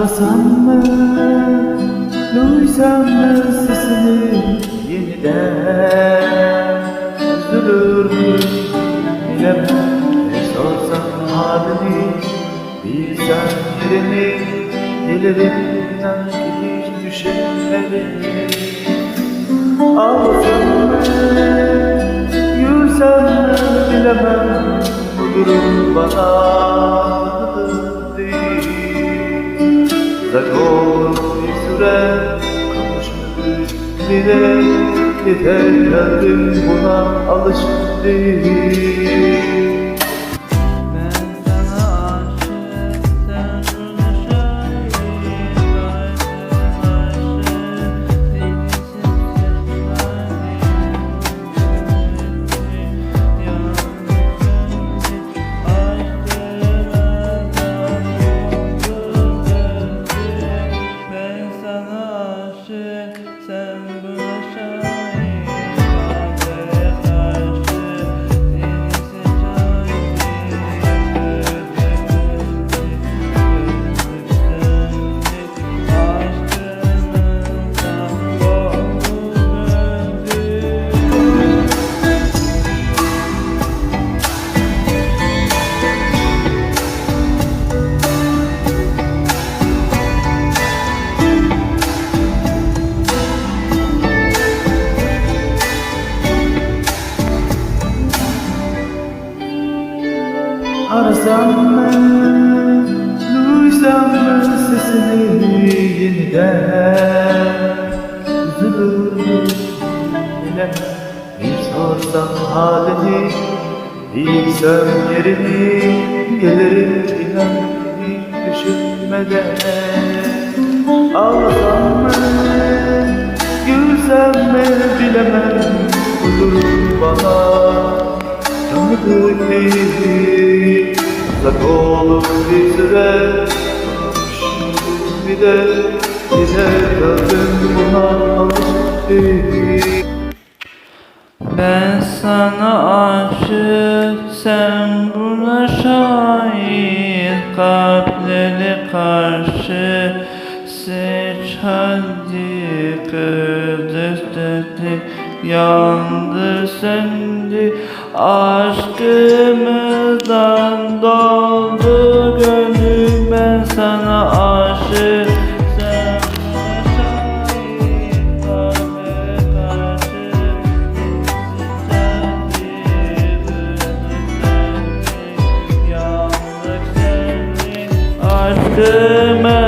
Arasam mı, duysam mı sesini yeniden? Üzülür müyüm bilemem, ne sorsam halini Bilsem yerini, ki hiç düşünmedim. Ağlasam mı, gülsem mi bilemem Bu durum bana olur bir süre kavuşmadık bile Yeter kalbim buna alışık değil Arasam mı, duysam mı sesini yeniden. Üzülür mü bilemem, bir sorsam halini Bilsem yerini, gelirim inan hiç düşünmeden. Ağlasam mı, gülsem mi bilemem Bu durum bana tanıdık değil Uzak olur bir de Yine kalbim buna değil Ben sana aşık, sen buna şahit. Kalpleri karşı seç hadi Kırdık yandı söndü Aşkımızdan doldu gönlüm. Ben sana aşık, sen buna şahit Kalbe karşı Aşkımı